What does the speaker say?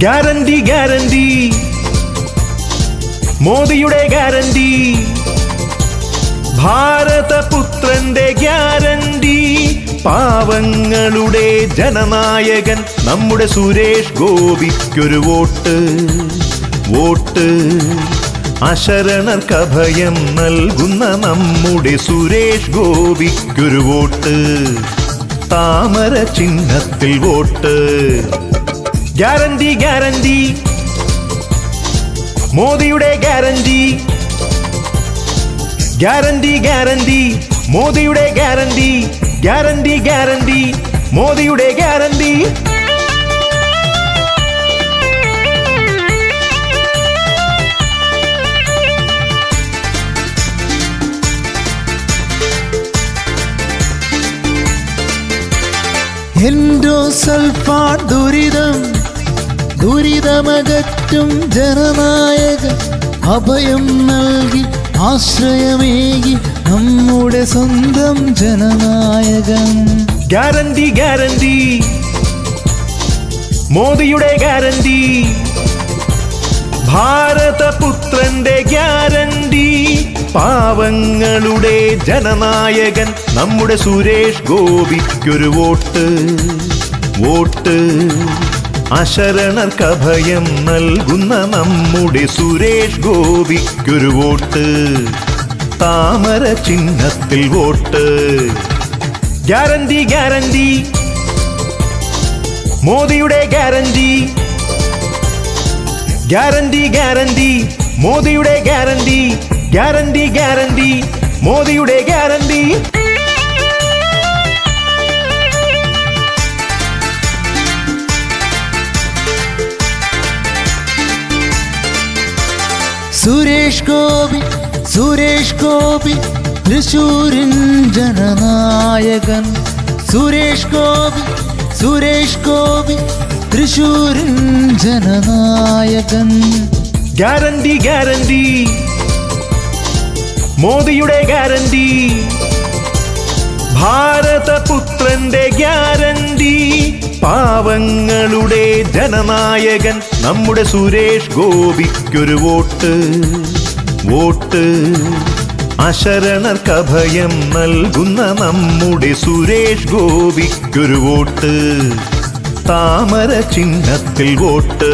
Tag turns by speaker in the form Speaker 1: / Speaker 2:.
Speaker 1: Guarantee guarantee മോദിയുടെ guarantee ഭാരതപുത്രന്റെ guarantee പാവങ്ങളുടെ ജനനായകൻ നമ്മുടെ സുരേഷ് ഗോപിക്കൊരു വോട്ട്. വോട്ട്. അശരണർക്കഭയം നൽകുന്ന നമ്മുടെ സുരേഷ് ഗോപിക്കൊരു വോട്ട്. താമര ചിഹ്നത്തിൽ വോട്ട്. Guarantee guarantee. മോദിയുടെ ഗ്യാരണ്ടി. Guarantee guarantee. മോദിയുടെ ഗ്യാരണ്ടി. Guarantee guarantee. മോദിയുടെ ഗ്യാരണ്ടി.
Speaker 2: എൻഡോ സൽഫാ ദുരിതം ദുരിതമകറ്റും ജനനായകൻ അഭയം നൽകി ആശ്രയമേകി നമ്മുടെ സ്വന്തം ജനനായകൻ.
Speaker 1: Guarantee guarantee. മോദിയുടെ ഗ്യാരണ്ടി. ഭാരതപുത്രന്റെ ഗ്യാരണ്ടി. പാവങ്ങളുടെ ജനനായകൻ നമ്മുടെ സുരേഷ് ഗോപിക്കൊരു വോട്ട്. വോട്ട്. അശരണർക്ക് അഭയം നൽകുന്ന നമ്മുടെ സുരേഷ് ഗോപിക്കൊരു വോട്ട് താമര ചിഹ്നത്തിൽ വോട്ട്. Guarantee guarantee. മോദിയുടെ ഗ്യാരണ്ടി. Guarantee guarantee. മോദിയുടെ ഗ്യാരണ്ടി. Guarantee guarantee. മോദിയുടെ ഗ്യാരണ്ടി.
Speaker 2: സുരേഷ് ഗോപി സുരേഷ് ഗോപി തൃശൂരിൻ ജനനായകൻ. സുരേഷ് ഗോപി സുരേഷ് ഗോപി തൃശൂരിൻ ജനനായകൻ.
Speaker 1: Guarantee guarantee. മോദിയുടെ ഗ്യാരണ്ടി. ഭാരതപുത്രന്റെ ഗ്യാരണ്ടി പാവങ്ങളുടെ ജനനായകൻ നമ്മുടെ സുരേഷ് ഗോപിക്കൊരു വോട്ട്. വോട്ട്. അശരണർക്കഭയം നൽകുന്ന നമ്മുടെ സുരേഷ് ഗോപിക്കൊരു വോട്ട്. താമര ചിഹ്നത്തിൽ വോട്ട്.